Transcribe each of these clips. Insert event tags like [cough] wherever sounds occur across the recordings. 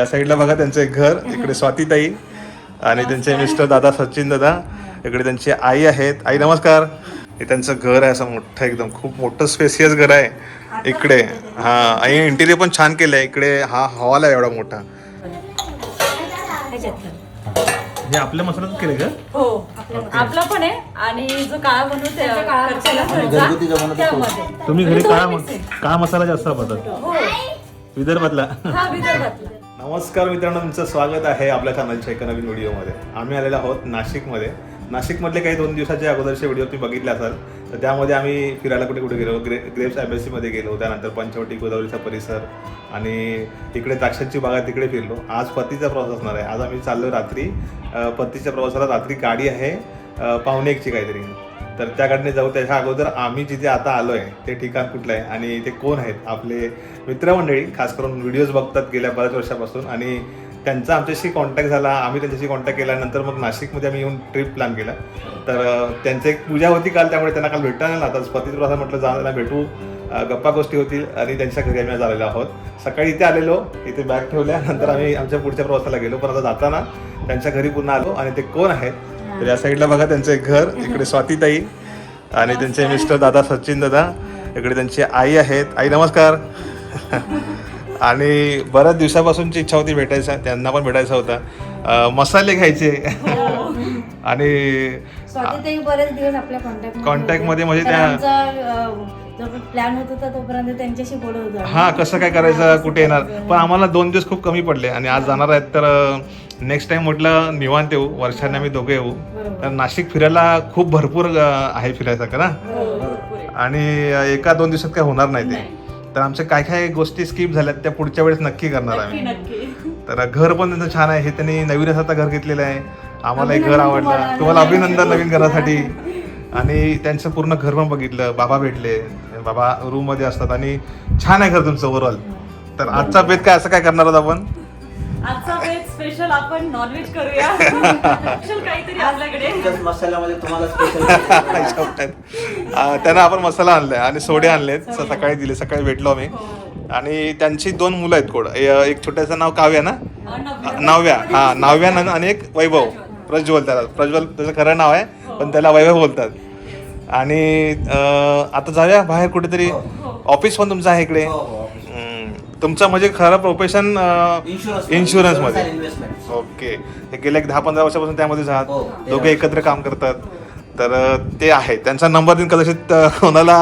या साईडला बघा त्यांचं एक घर इकडे स्वातीताई आणि त्यांचे मिस्टर दादा सचिन दादा. इकडे त्यांची आई आहेत. आई नमस्कार. हे त्यांचं घर आहे असं मोठं एकदम खूप मोठं स्पेसियस घर आहे. इकडे हा आणि इंटिरियर पण छान केलं आहे इकडे हा हॉल आहे एवढा मोठा. हे आपल्या मसाल्यात केले का? हो आपला पण आहे. आणि जो काळा बनवू ते करतेला घरगुती जमाना तर त्यामध्ये. तुम्ही घरी काळा. काळा मसाला जास्त वापरतात हो. विदर्भातला. हा विदर्भातला. नमस्कार मित्रांनो तुमचं स्वागत आहे आपल्या चॅनलच्या एका नवीन व्हिडिओमध्ये. आम्ही आलेलो आहोत नाशिकमध्ये. नाशिकमधले काही दोन दिवसाच्या अगोदरचे व्हिडिओ तुम्ही बघितले असाल तर त्यामध्ये आम्ही फिरायला कुठे कुठे गेलो ग्रे ग्रेप्स ॲम्बेसीमध्ये गेलो त्यानंतर पंचवटी गोदावरीचा परिसर आणि तिकडे द्राक्षांची बागा तिकडे फिरलो. आज पतीचा प्रवास असणार आहे. आज आम्ही चाललो रात्री पतीच्या प्रवासाला रात्री गाडी आहे पाहुणे एकची काहीतरी. तर त्या जाऊ त्याच्या अगोदर आम्ही जिथे आता आलो आहे ते ठिकाण कुठलं आहे आणि ते कोण आहेत? आपले मित्रमंडळी खास करून व्हिडिओज बघतात गेल्या बऱ्याच वर्षापासून आणि त्यांचा आमच्याशी कॉन्टॅक्ट झाला आम्ही त्यांच्याशी कॉन्टॅक्ट केल्यानंतर मग नाशिकमध्ये आम्ही येऊन ट्रिप प्लॅन केला. तर त्यांचे एक पूजा होती काल त्यामुळे त्यांना काल भेटता नाही. आता पतीच प्रसाद म्हटलं जा त्यांना भेटू. गप्पा गोष्टी होतील आणि त्यांच्या घरी आम्ही आलेलो आहोत. सकाळी इथे आलेलो इथे बॅग ठेवल्या नंतर आम्ही आमच्या पुढच्या प्रवासाला गेलो. पण आता जाताना त्यांच्या घरी पुन्हा आलो आणि ते कोण आहेत? तर या साईडला बघा त्यांचं एक घर इकडे स्वातीताई आणि त्यांचे मिस्टर दादा सचिन दादा. इकडे त्यांची आई आहेत. आई नमस्कार. [laughs] आणि बऱ्याच दिवसापासूनची इच्छा होती भेटायचा त्यांना पण भेटायचा होता. मसाले घ्यायचे. आणि बरेच दिवस आपल्या कॉन्टॅक्टमध्ये म्हणजे त्या- जो प्लॅन होत होता तोपर्यंत त्यांच्याशी बोलत होतो हा कसं काय करायचं कुठे येणार? पण आम्हाला दोन दिवस खूप कमी पडले आणि आज जाणार आहेत तर नेक्स्ट टाइम म्हटलं निवांत येऊ. वर्षाने आम्ही दोघे येऊ. तर नाशिक फिरायला खूप भरपूर आहे फिरायसारखं ना? आणि अं, एका दोन दिवसात काय होणार नाही ते. तर आमच्या काय काय गोष्टी स्किप झाल्यात त्या पुढच्या वेळेस नक्की करणार आम्ही. तर घर पण त्यांचं छान आहे. हे त्यांनी नवीनच आता घर घेतलेलं आहे. आम्हाला एक घर आवडलं. तुम्हाला. अभिनंदन नवीन घरासाठी. आणि त्यांचं पूर्ण घर पण बघितलं. बाबा भेटले. बाबा रूममध्ये असतात. आणि छान आहे घर तुमचं ओव्हरऑल तर आजचा बेत काय? असं काय करणार आहोत आपण? आपण नॉनव्हेज करूया. स्पेशल काहीतरी आपल्याकडे. मसाल्यामध्ये तुम्हाला स्पेशल [laughs] त्यांना आपण मसाला आणलाय आणि सोडे आणलेत. स- सकाळी दिले सकाळी भेटलो आम्ही. आणि त्यांची दोन मुलं आहेत कोड. ए- एक छोट्याचं नाव काव्या ना? नव्या. हा नाव्या. नन- आणि एक वैभव. प्रज्वल. त्याला. प्रज्वल त्याचं खरं नाव आहे पण त्याला वैभव बोलतात. आणि अं, आता जाऊया बाहेर कुठेतरी. ऑफिस पण तुमचं आहे इकडे. तुमचं म्हणजे खरं प्रोफेशन इन्शुरन्समध्ये. ओके. हे गेल्या एक दहा पंधरा वर्षापासून त्यामध्येच आहात हो, ते दोघे. एकत्र काम करतात. तर ते आहे. त्यांचा नंबर देऊन कदाचित कोणाला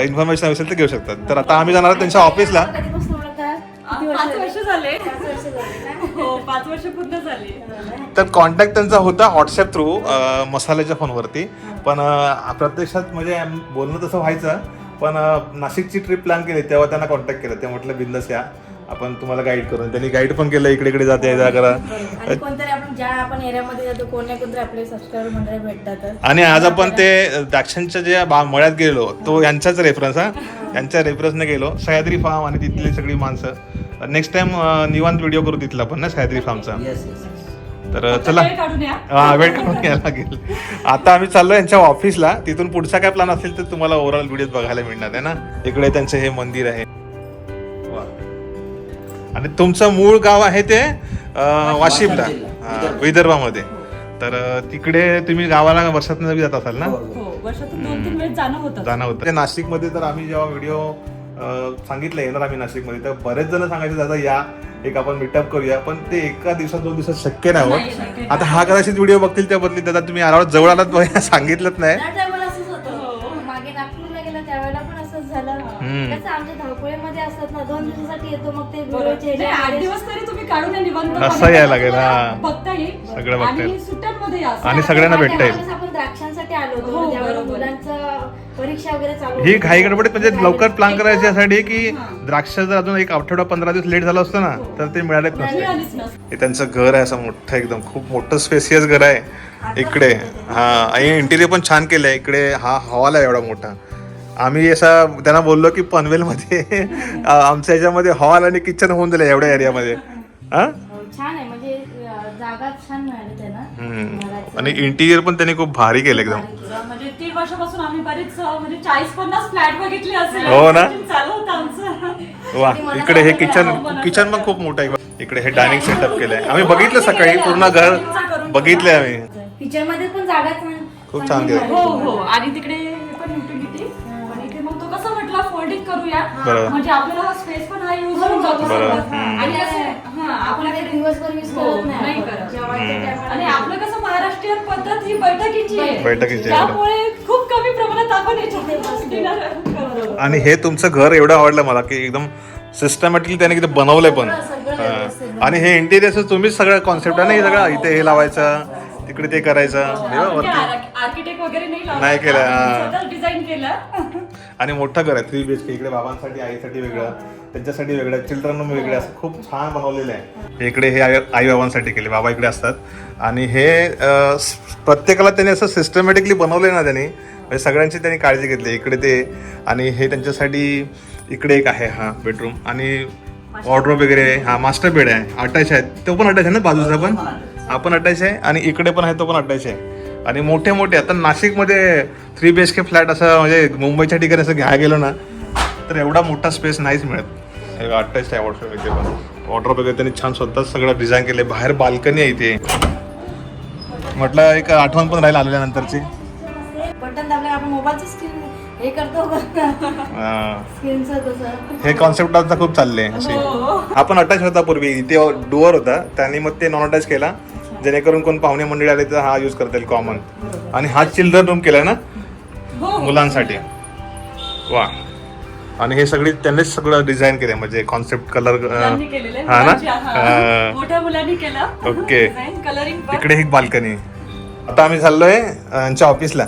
इन्फॉर्मेशन असेल तर घेऊ शकतात. तर आता आम्ही जाणार त्यांच्या ऑफिसला कधीपासून ओळखतात? आ, किती पाच वर्ष झाले. पाच वर्ष झाली ना? हो पाच वर्ष पूर्ण झाली. तर कॉन्टॅक्ट त्यांचा होता व्हॉट्सअप थ्रू मसाल्याच्या फोनवरती पण प्रत्यक्षात म्हणजे बोलणं तसं व्हायचं. पण नाशिकची ट्रिप प्लॅन केली तेव्हा त्यांना कॉन्टॅक्ट केलं. ते म्हटलं बिंदस या. आपण तुम्हाला गाईड करून. त्यांनी गाईड पण केलं इकडे इकडे जाते जा करा. आणि कोणतरी आपण ज्या आपण एरियामध्ये जातो कोण ना कोणतरी आपले सबस्क्राईबर मंडळी भेटतातच. आणि आज आपण ते द्राक्षांच्या जे बा मळ्यात गेलो तो यांचाच रेफरन्स हा. यांच्या रेफरन्सने गेलो. सह्याद्री फार्म आणि तिथली सगळी माणसं. नेक्स्ट टाइम निवांत व्हिडिओ करू तिथला पण ना सह्याद्री फार्मचा तर चला. वेळ काढून हा वेट करून यायला लागेल. आता आम्ही चाललो यांच्या ऑफिसला तिथून पुढचा काय प्लॅन असेल तर तुम्हाला ओव्हरऑल व्हिडिओ बघायला मिळणार आहे ना? इकडे त्यांचं हे मंदिर आहे. आणि तुमचं मूळ गाव आहे ते वाशिमला. जिल्हा. हा, विदर्भामध्ये. तर तिकडे तुम्ही गावाला वर्षात जात असाल ना? हो वर्षातून वेळेस जाणं होतं. जाणं होतं. ते नाशिकमध्ये तर आम्ही जेव्हा व्हिडिओ सांगितलं येणार आम्ही नाशिकमध्ये तर बरेच जण सांगायचे दादा या एक आपण मीटअप करूया पण ते एका दिवसात दोन दिवसात शक्य नाही होत. आता हा कदाचित व्हिडिओ बघतील त्या बदली दादा तुम्ही आरावर जवळ आलात बघा, [laughs] सांगितलंच नाही हो. होतं मागे नागपूरला गेलं त्यावेळेला पण असंच झालं हम्म. कसं आमच्या धावपळीमध्ये असतात ना दोन दिवसासाठी येतो मग ते बरोबर. व्हिडिओचे नाही, आठ ह्याच्यामध्ये- दिवस तरी तुम्ही काढून या निबंध असं. यायला लागेल, हा. बघता येईल सगळं बघता येईल. आणि सगळ्यांना भेटता येईल द्राक्षांसाठी आलो हो, होतो ज्यावेळेला बरोबर. मुलांचं परीक्षा वगैरे चालू ही. घाई गडबडीत म्हणजे लवकर प्लॅन करायची यासाठी की हा. द्राक्ष जर अजून एक आठवडा पंधरा दिवस लेट झालं असतं ना तर ते मिळालेच नसते. हे त्यांचं घर आहे असं मोठं एकदम खूप मोठं स्पेसियस घर आहे. इकडे हा आणि इंटिरियर पण छान केलं आहे इकडे हा हॉल आहे एवढा मोठा. आम्ही असा त्यांना बोललो की पनवेलमध्ये [laughs] आमच्या ह्याच्यामध्ये हॉल आणि किचन होऊन दिलं एवढ्या एरियामध्ये हा हो, छान आहे. म्हणजे जागा छान मिळाली त्यांना. आणि इंटिरियर पण त्यांनी खूप भारी केलं एकदम. म्हणजे तीन वर्षापासून आम्ही बरेच म्हणजे चाळीस पन्नास फ्लॅट बघितले असेल. हो ना? चालू होतं आमचं. वा. इकडे हे किचन किचन पण खूप मोठं आहे इकडे हे डायनिंग सेटअप केलंय. आम्ही बघितलं सकाळी पूर्ण घर बघितलंय आम्ही. किचनमध्ये पण जागाच नाही खूप छान केलं. हो हो. आणि तिकडे म्हटला फोल्डिंग करूया बरोबर. म्हणजे आपल्याला स्पेस पण हा यूज होऊन जातो बरोबर. सगळं. हम्म. आणि कसं आहे, हा आपण आपल्याकडे दिवसभर हो, करत नाही नाही आपण. करत. जेवायच्या हम्म. टायमाला आणि आपलं कसं महाराष्ट्रीयन पद्धत ही बैठकीची आहे बैठकीची आहे. त्यामुळे खूप कमी प्रमाणात आपण याच्यात dinner करतो. आणि हे तुमचं घर एवढं आवडलं मला की एकदम सिस्टमॅटिकली त्याने किती बनवलंय पण सगळं हा. आणि हे इंटिरियर तुम्हीच सगळं कॉन्सेप्ट आहे ना हे सगळं इथे हे लावायचं तिकडे ते करायचं. हे बघ वरती. आर्किटेक्ट वगैरे नाही लावलं. नाही केलं, हा. आम्ही स्वतःच डिझाईन केलं. आणि मोठं घर आहे थ्री बी एच के इकडे बाबांसाठी आईसाठी वेगळं त्यांच्यासाठी वेगळं चिल्ड्रन रूम वेगळे असं खूप छान बनवलेलं आहे. इकडे हे आई आई बाबांसाठी केले बाबा इकडे असतात. आणि हे अं, स- प्रत्येकाला त्यांनी असं सिस्टमॅटिकली बनवलंय ना त्यांनी. म्हणजे सगळ्यांची त्यांनी काळजी घेतली इकडे ते. आणि हे त्यांच्यासाठी इकडे एक आहे हा बेडरूम आणि वॉर्डरोब वगैरे हा मास्टर बेड आहे. अटॅच आहे तो पण अटॅच आहे ना बाजूचा पण? हा पण अटॅच आहे आणि इकडे पण आहे तो पण अटॅच आहे. आणि मोठे मोठे आता नाशिकमध्ये three B H K flat असं म्हणजे मुंबईच्या ठिकाणी असं घ्यायला गेलो ना तर एवढा मोठा स्पेस नाहीच मिळत. हे अटॅच आहे वॉटरफॉल इथे पण. वॉटर वगैरे त्यांनी छान स्वतःच सगळं डिझाईन केले बाहेर बाल्कनी आहे इथे. म्हटलं एक आठवण पण राहील आलेल्या नंतरची बटन दाबले आपण मोबाईलची स्क्रीन हे हे. कॉन्सेप्ट आता खूप चालले असे आपण अटॅच होता पूर्वी. इथे डुअर होता. त्यांनी मग ते नॉन अटॅच केला. जेणेकरून कोण पाहुणे मंडळी आले तर हा यूज करता येईल कॉमन आणि हा चिल्ड्रन रूम केला ना? हो मुलांसाठी. वा. आणि हे सगळी त्यांनीच सगळं डिझाईन केलंय म्हणजे कॉन्सेप्ट कलर. हा ना? हा. मोठ्या मुलांनी केलं. ओके. इकडे एक बाल्कनी. आता आम्ही चाललोय यांच्या ऑफिसला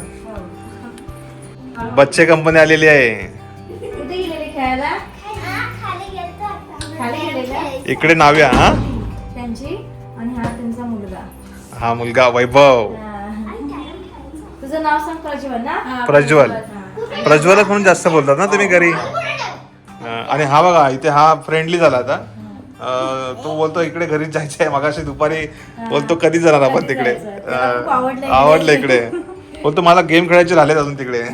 बच्चे कंपनी आलेली आहे. कुठे गेलेले खेळायला? खाली गेलेले? इकडे नाव्या हा? हा मुलगा वैभव. तुझं नाव सांग प्रज्वल ना? प्रज्वल. प्रज्वलच म्हणून जास्त बोलतात ना तुम्ही घरी? आणि हा बघा इथे हा फ्रेंडली झाला आता. तो बोलतो इकडे घरी जायचं आहे मगाशी दुपारी बोलतो कधी जाणार आपण तिकडे? आवडलं इकडे. आवडलं इकडे. बोलतो मला गेम खेळायचे झालेत अजून तिकडे. [laughs]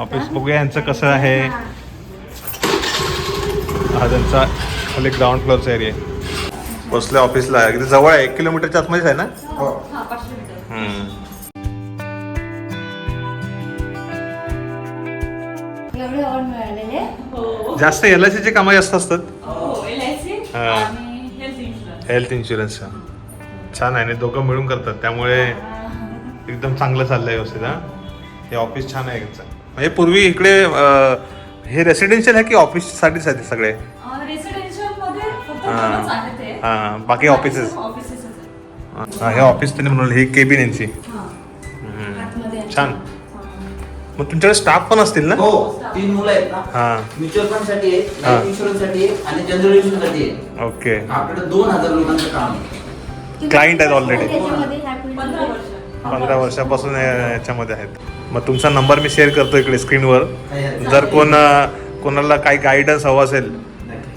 ऑफिस बघूया यांचं कसं आहे. हा. त्यांचा खाली ग्राउंड फ्लोअरचा एरिया बसल्या ऑफिसला. इथे जवळ आहे एक किलोमीटरच्या आतमध्येच आहे ना? हा. हम्म. एवढे मिळालेले? हो. जास्त एल आय सीचे कामं जास्त असतात? हो एल आय सी हा. आणि हेल्थ इन्शुरन्स हेल्थ छान आहे आणि दोघं मिळून करतात. त्यामुळे एकदम चांगलं चाललंय व्यवस्थित हा. हे ऑफिस छान आहे. म्हणजे पूर्वी इकडे अं, हे रेसिडेन्शियल आहे की ऑफिससाठीच आहे ते सगळे? रेसिडेन्शियलमध्ये फक्त हा. दोनच आहेत ते. हा, बाकी. ऑफिसेस हा, हे ऑफिस त्यांनी बनवलं हे केबिन यांची हा. छान मग तुमच्याकडे स्टाफ पण असतील ना हो तीन मुलं आहेत ना हा म्युच्युअल फंडसाठी आहे. लाईफ इन्शुरन्ससाठी आहे आणि जनरल इन्शुरन्ससाठी आहे ओके आपल्याकडे दोन हजार लोकांचं काम आहे Client आहेत field पंधरा वर्षापासून याच्यामध्ये आहेत मग तुमचा नंबर मी शेअर करतो इकडे स्क्रीनवर जर कोण कोणाला काही गायडन्स हवं असेल.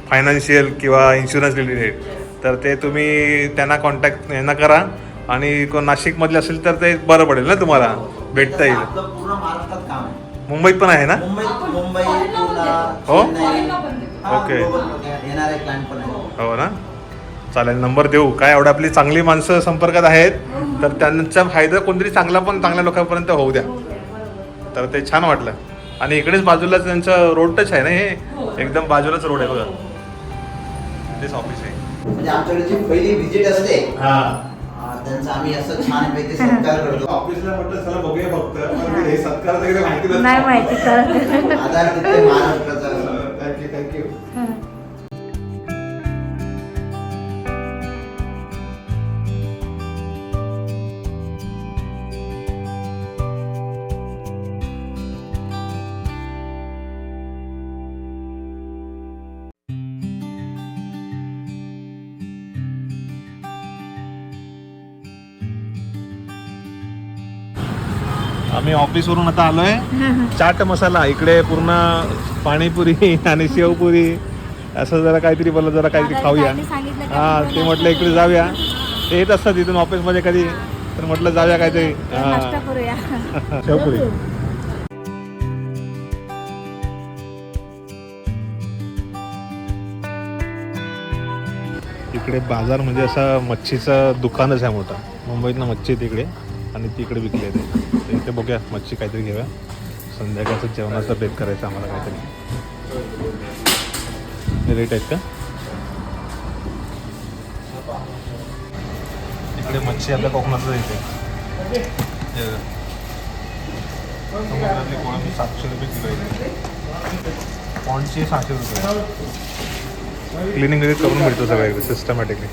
फायनान्शियल किंवा इन्शुरन्स रिलेटेड तर ते तुम्ही त्यांना कॉन्टॅक्ट यांना करा. आणि कोण नाशिकमधले असेल तर ते बरं पडेल ना तुम्हाला. भेटता येईल. आपलं पूर्ण महाराष्ट्रात काम आहे. मुंबईत पण आहे ना? मुंबई. हो? हा, ओके. हो ना? चालेल नंबर देऊ. काय एवढं आपली चांगली माणसं संपर्कात आहेत तर त्यांचा फायदा कोणतरी चांगला पण चांगल्या लोकांपर्यंत होऊ द्या. तर ते छान वाटलं. आणि इकडेच बाजूलाच त्यांचं रोड टच आहे ना हो. हे. एकदम बाजूलाच रोड आहे बघा. तेच ऑफिस आहे. म्हणजे आमच्याकडे जी पहिली व्हिजिट असते हा. त्यांचा आम्ही असं छान पैकी सत्कार करतो. [laughs] ऑफिसला म्हटलं चला बघूया फक्त. हे सत्कार वगैरे माहिती नाही माहिती करत आधार तिथे महाराष्ट्राचा आम्ही ऑफिसवरून आता आलोय. चाट मसाला इकडे पूर्ण पाणीपुरी [laughs] आणि शेवपुरी असं जरा काहीतरी बोललं जरा काहीतरी खाऊया. हा ते म्हटलं इकडे जाऊया. ते येत असतात इथून ऑफिसमध्ये कधी तर म्हटलं जाऊया काहीतरी. [laughs] शेवपुरी. इकडे बाजार म्हणजे असा मच्छीचं दुकानच आहे मोठा. मुंबईतनं मच्छी तिकडे. आणि तिकडे विकली आहे ते. इथे बघूया मच्छी काहीतरी घेऊया. संध्याकाळचं जेवणाचा बेत करायचं आम्हाला काहीतरी. हे रेट आहेत का? इकडे मच्छी आपल्या कोकणातच येते. समुद्रातली कोळंबी सातशे रुपये किलो येते पॉन्डची सहाशे रुपये. क्लिनिंग वगैरे करून मिळतो सगळ्या सिस्टमॅटिकली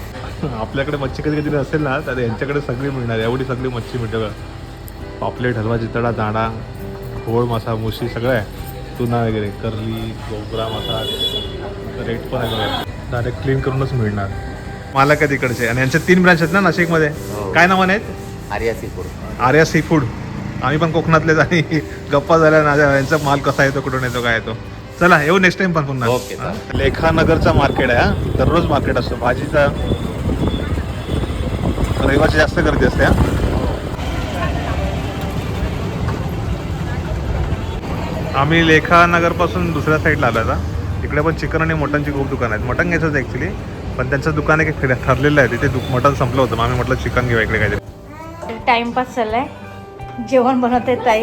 आपल्याकडे मच्छी कधी कधी असेल ना तर यांच्याकडे सगळी मिळणार. एवढी सगळी मच्छी मिळते पापलेट हलवा चितळा दाणा घोळ मासा मुशी सगळं आहे. तुना वगैरे करली गोगरा मासा. रेट पण आहे डायरेक्ट क्लीन करूनच मिळणार. मला काय तिकडचे आणि यांचे तीन ब्रांच आहेत ना नाशिकमध्ये? काय नावाने आहेत Arya seafood Arya sea food आम्ही पण कोकणातलेच आणि गप्पा झाल्या ना यांचा माल कसा येतो कुठून येतो काय येतो. चला येऊ नेक्स्ट टाइम पण पुन्हा. ओके, हा? लेखानगरचा मार्केट आहे हा. दररोज मार्केट असतो. भाजीचा रविवारची जास्त गर्दी असते हा. आम्ही लेखानगरपासून दुसऱ्या साईडला आलो आता. इकडे पण चिकन आणि मटनची खूप दुकान आहेत. मटन घ्यायचं होतं ॲक्च्युली पण त्यांचं दुकान एक फिर- ठरलेलं आहे. तिथे मटन संपलं होतं. मग आम्ही म्हटलं चिकन घेऊया इकडे काहीतरी. टाइमपास चाललाय जेवण बनवते ताई.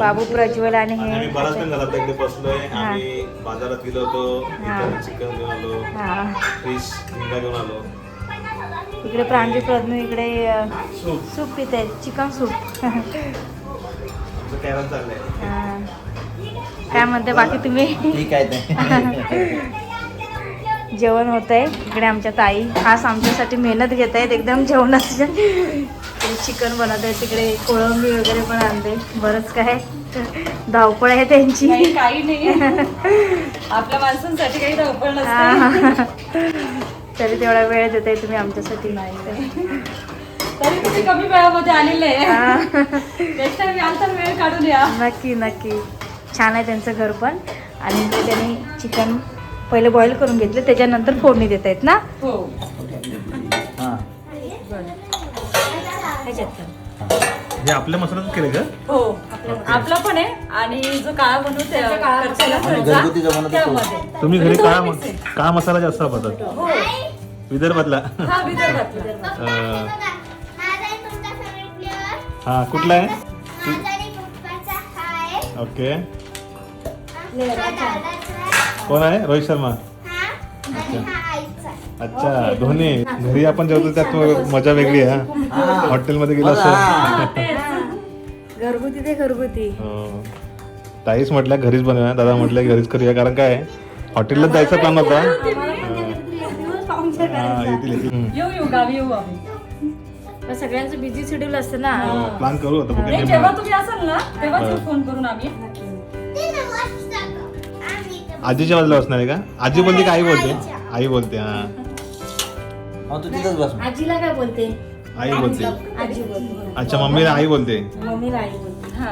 बाबू प्रज्वल आणि बराच हे. इकडे बसलोय. हा. आम्ही बाजारात गेलो होतो. हा. चिकन घेऊन आलो. हा. फिश घेऊन आलो. इकडे प्रांजू प्रज्ञू इकडे सूप. सूप पिते चिकन सूप. हा. काय म्हणते बाकी तुम्ही [laughs] जेवण होत आहे इकडे आमच्या ताई. खास आमच्यासाठी मेहनत घेत आहेत. एकदम जेवणाचं [laughs] चिकन बनवत आहे तिकडे कोळंबी वगैरे पण आणते. बरंच काय. धावपळ आहे त्यांची. काही नाही. आपल्या माणसांसाठी काही धावपळ नसते. [laughs] तरी तेवढा वेळ देताय तुम्ही आमच्यासाठी नाही. तरी तुम्ही कमी वेळामध्ये आलेले हा. वेळ काढून या. नक्की नक्की. छान आहे त्यांचं घर पण. आणि ते त्यांनी चिकन पहिले बॉईल करून घेतले त्याच्यानंतर फोडणी देत आहेत ना? हो. हां आपल्या मसाल्याच केले का? हो आपला पण आहे. आणि जो काळा बनवतो त्याचा काळा आणि सरचा, घरगुती. त्यामध्ये. तुम्ही घरी म्हणजे काळा आहे. काळा मसाला जास्त वापरतात हो. विदर्भातला हा विदर्भातला [laughs] अं, माझा आहे तुमचा फेवरेट प्लेअर हा कुठला आहे? माझा आणि पप्पाचा आहे ओके. हा दादाचा. कोण आहे? रोहित शर्मा. हा आणि हा अच्छा दोन्ही घरी आपण जेवतो त्यात मजा वेगळी आहे हा. हॉटेलमध्ये गेलो असं. हा, तेच. घरगुती ते घरगुती. हो. ताईच म्हटल्या घरीच बनवूया. दादा म्हटलं घरीच करूया. कारण काय? आहे, हॉटेललाच जायचा प्लॅन होता. हा, सगळ्यांचं बिझी शेड्यूल असतं ना. हो, प्लॅन करू आता जेव्हा तुम्ही असाल ना तेव्हाच हा. फोन करून आम्ही. आजीच्या बाजूला बसणार आहे का? आजी बोलते का? आई बोलते. आई बोलते हा. हो तू तिथंच बस. मग. आजीला काय बोलते? आई बोलते. आजी बोलते अच्छा मम्मीला आई बोलते? मम्मीला आई बोलते. हा.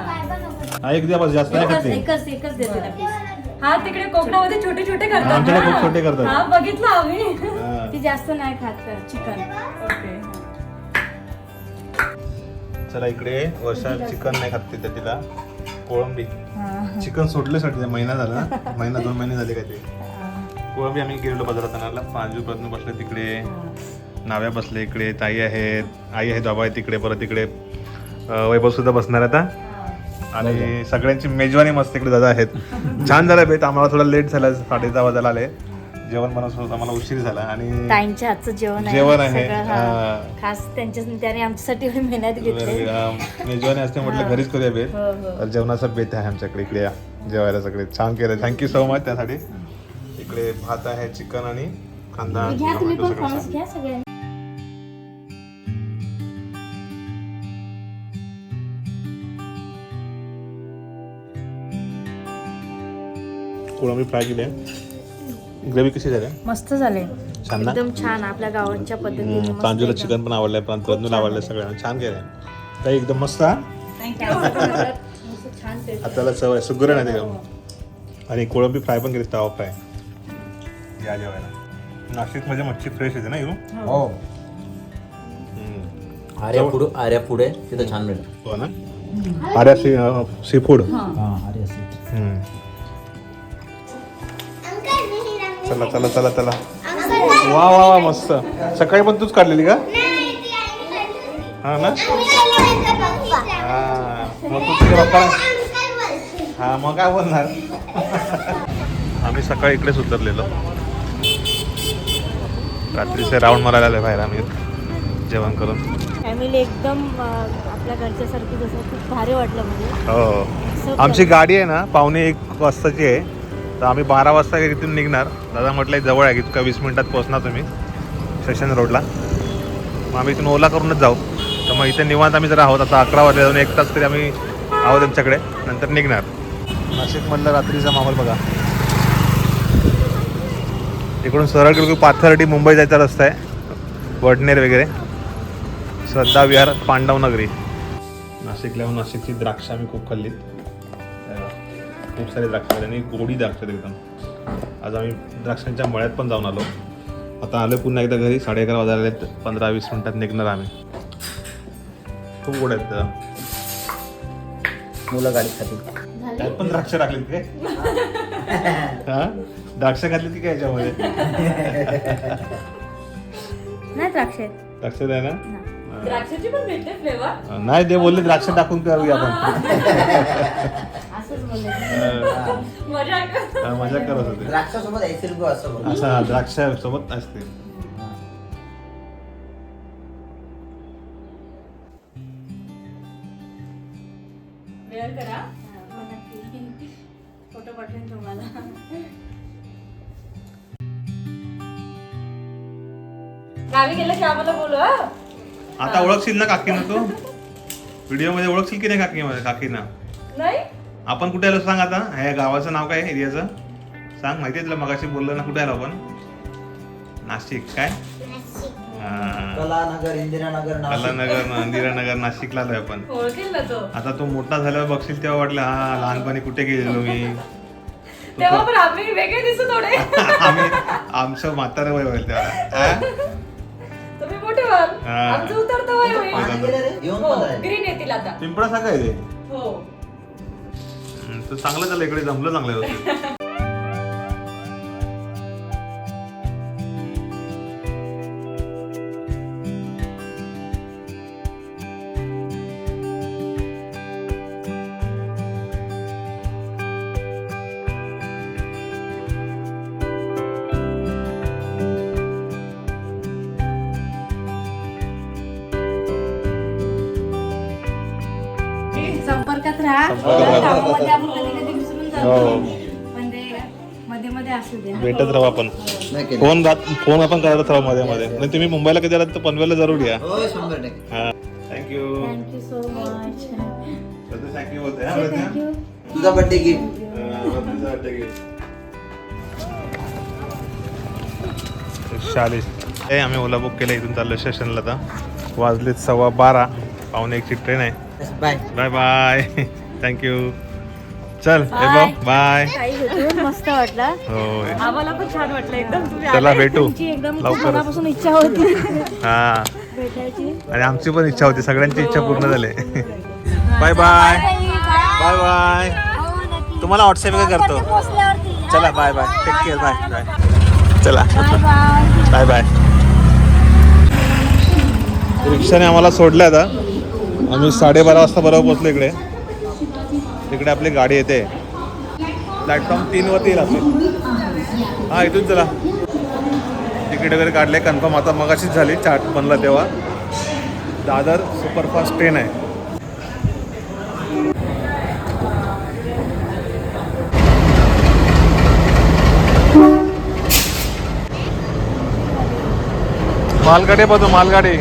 आई एक दिवस जास्त नाही एकच खाते एकच एकच देते ना piece. हा तिकडे कोकणामध्ये छोटे छोटे करतात आमच्याकडे ना. खूप छोटे करतात. हा बघितलं आम्ही. हा. ती जास्त नाही खात चिकन. ओके. चला इकडे वर्षा चिकन नाही खात तिथे तिला. कोळंबी. चिकन सोडल्यासाठी महिना झाला ना? महिना दोन महिने झाले काय ते? कोळंबी आम्ही गेलेलो बाजारात आणायला प्रांजू प्रज्ञू बसले तिकडे. नाव्या बसले इकडे. ताई आहेत. आई आहे बाबा आहे तिकडे. परत इकडे अं, वैभव सुद्धा बसणार आहे आता. आणि सगळ्यांची मेजवानी मस्त इकडे दादा आहेत. छान झालं बेत आम्हाला थोडा लेट झाला. साडे दहा वाजायला आले. जेवण बनवत आम्हाला उशीर झाला. आणि ताईंच्या हातचं जेवण आहे. जेवण आहे. खास त्यांच्या त्याने आमच्यासाठी मेहनत घेतली. मेजवानी असते म्हटलं घरीच करूया बेत हो, हो. तर जेवणाचा बेत आहे आमच्याकडे. इकडे या. जेवायला सगळे. छान केलं. थँक्यू सो मच त्यासाठी. इकडे भात आहे चिकन आणि कांदा घ्या तुम्ही टोमॅटो पण सगळं फणस घ्या सगळ्यांनी कोळंबी फ्राय केली ग्रेव्ही कशी झाली? मस्त झाले. छान ना? एकदम छान आपल्या गावांच्या पद्धतीने एकदम. चिकन पण आवडलंय पण प्रज्ञूला आवडलंय सगळ्यांना छान केलंय. ताई एकदम मस्त हा. हाताला [laughs] चव आहे सुगरण आहे ते आणि कोळंबी फ्राय पण केली तवा फ्राय. या जेवायला नाशिकमध्ये मच्छी फ्रेश येते ना इकडून? हो. हम्म. आर्या पुढे आर्या पुढे तिथं छान मिळेल हो ना? आर्या सी सी फूड हां. आर्या चला चला चला चला. वा वा वा मस्त. सकाळी पण तूच काढलेली का? हा ना? हा मग तू तुझ्या हा मग काय बोलणार? आम्ही सकाळी इकडेच उतरलेलो. रात्रीचे राऊंड मारायला आले बाहेर आम्ही. जेवण करून. फॅमिली एकदम आपल्या घरच्यासारखी जसं खूप भारी वाटलं म्हणजे. हो. आमची गाडी आहे ना पावणे एक वाजताची आहे. तर आम्ही बारा वाजता इथून निघणार. दादा म्हटलं जवळ आहे की तुका वीस मिनिटात पोहोचणार तुम्ही. स्टेशन रोडला मग आम्ही इथून ओला करूनच जाऊ. तर मग इथे निवांत आम्ही जर आहोत. आता अकरा वाजले जाऊन एक तास तरी आम्ही आहोत त्यांच्याकडे नंतर निघणार. नाशिकमधलं रात्रीचा माहोल बघा. इकडून सरळ गेलो की पाथर्डी मुंबई जायचा रस्ता आहे. वडनेर वगैरे. श्रद्धा विहार पांडव नगरी. नाशिकला नाशिकची द्राक्ष आम्ही खूप खाल्लीत. खूप सारे द्राक्ष खाल्ली आणि गोडी द्राक्ष आहेत एकदम. आज आम्ही द्राक्षांच्या मळ्यात पण जाऊन आलो. आता आलो पुन्हा एकदा घरी. साडे अकरा वाजायला आलेत. पंधरा वीस मिनिटात निघणार आम्ही. खूप गोड आहेत त्या. मुलं गाडी खातील. त्यात पण द्राक्ष टाकलीत [laughs] हा? द्राक्ष घातलीत की काय याच्यामध्ये? [laughs] नाही द्राक्ष आहेत. द्राक्ष द्या ना. द्राक्षाची पण भेटते फ्लेवर नाही ते बोलले द्राक्ष टाकून करूया आपण. असंच बोलले. अं, मजा मजा करत होते. द्राक्षासोबत रुपये असं द्राक्ष सोबत असते. आम्हाला बोलू हा? आता ओळखशील ना काकीना तू? व्हिडिओमध्ये ओळखशील की नाही काकी काकीना? नाही. आपण कुठे आलो सांग आता. ह्या गावाचं नाव काय एरियाचं? सांग माहिती आहे तुला? मगाशी बोललो ना कुठे आलो आपण? नाशिक काय? हा. कलानगर इंदिरानगर इंदिरानगर नाशिकला आलोय आपण. ओळखेल ना तो. आता तू मोठा झाल्यावर बघशील तेव्हा वाटलं हा लहानपणी कुठे गेलेलो मी? तेव्हा पण आम्ही वेगळे दिसू थोडे [laughs] आम्ही आमचं म्हातारं वय होईल तेव्हा. तुम्ही मोठे व्हाल. आमचं उतरतं वय होईल पाणी गेलं रे येऊन हो पण राहिले. ग्रीन येतील आता. पिंपळा सांगा आहे ते. हो. तर चांगलं झालं इकडे जमलं चांगलं होतं [laughs] भेटत राहू आपण. फोन रात- फोन आपण करत राहू मध्ये मध्ये. नाही तुम्ही मुंबईला कधी आलात तर पनवेलला जरूर या. हा. Thank you thank you so much thank you बोलते हा प्रज्ञा? थँक्यू तुझा बर्थडे गिफ्ट हा. चाळीस हे आम्ही ओला बुक केलं इथून चाललो स्टेशनला आता. वाजलेत सव्वा बारा. पावणे एकची ट्रेन आहे. Bye bye bye thank you चल बाय मस्त वाटला. होय. आम्हाला पण छान वाटलं. एकदम तुम्ही चला आले. भेटू एकदम मनापासून इच्छा होती. हा. भेटायची. आणि आमची पण इच्छा होती सगळ्यांची इच्छा पूर्ण झाली. बाय बाय बाय बाय तुम्हाला व्हॉट्सअप वगैरे करतो. चला bye bye take care bye bye चला. बाय बाय रिक्षाने आम्हाला सोडलं आता. आम्ही साडेबारा वाजता बरोबर पोहोचलो इकडे. इकडे आपली गाडी येते. प्लॅटफॉर्म तीनवरती येईल आपली. हां इथून चला. तिकीट वगैरे काढले कन्फर्म आता मगाशीच झाली चार्ट बनला तेव्हा. दादर सुपरफास्ट ट्रेन आहे. मालगाडी बघू मालगाडी.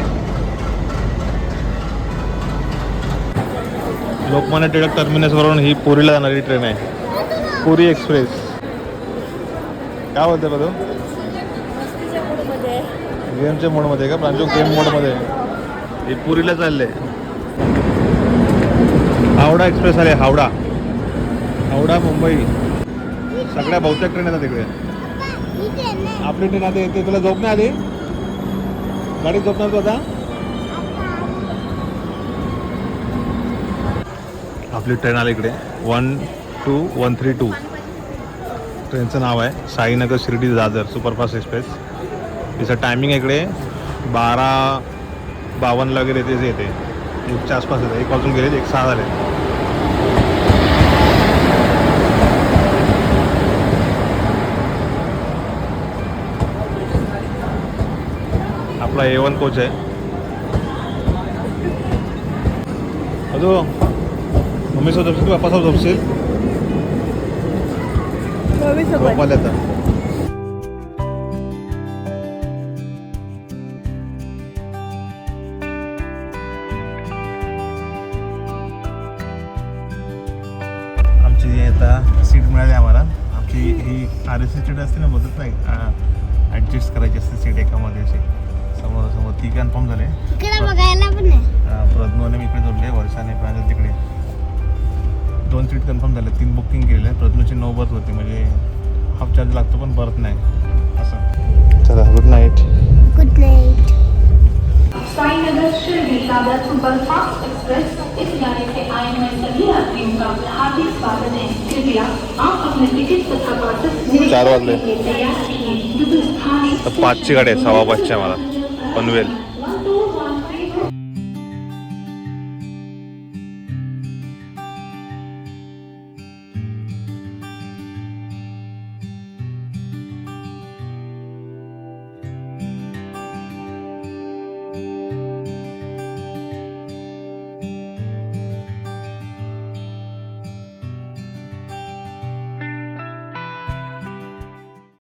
लोकमान्य टिळक टर्मिनस वरून ही पुरीला जाणारी ट्रेन आहे. पुरी एक्सप्रेस. काय बोलते बघू गेमच्या मोडमध्ये का प्रांजू? गेम मोडमध्ये. हे पुरीला चालले हावडा एक्सप्रेस आले हावडा. हावडा मुंबई. सगळ्या बहुतेक ट्रेन येतात तिकडे आपली ट्रेन आता येते तुला झोप नाही आली? गाडी झोपणार तू आता? आपली ट्रेन आली इकडे. One two one three two ट्रेनचं नाव आहे साईनगर शिर्डी दादर सुपरफास्ट एक्सप्रेस. तिचं टायमिंग इकडे. बारा बावन्नला वगैरे तेच येते. एकच्या आसपास येते. एक वाजून गेले एक सहा झाले. आपला ए वन कोच आहे. अजून? मम्मी सोबत झोपशील पप्पा सोबत झोपशील झोपायला येतं आमची आता सीट मिळाली आम्हाला. आमची ही आर एस सी सीट असते ना बोलत नाही ॲडजस्ट करायची असते सीट एकामध्ये अशी. समोर समोर ती कन्फर्म झाले. प्रज्ञाने मी इकडे जोडले वर्षाने प्रांजल तिकडे. दोन सीट कन्फर्म झाले तीन बुकिंग केलेले प्रज्ञाची नऊ बर्थ होती म्हणजे हाफ चार्ज लागतो पण बर्थ नाही. असं. चला good night good night Sainagar Shirdi Sagar superfast express इस से आए हुए सभी यात्रियों का हार्दिक स्वागत है कृपया आप अपने टिकट तथा चार वाजले. तैयार पाचची गाडी आहे सव्वा पाचची आम्हाला. पनवेल.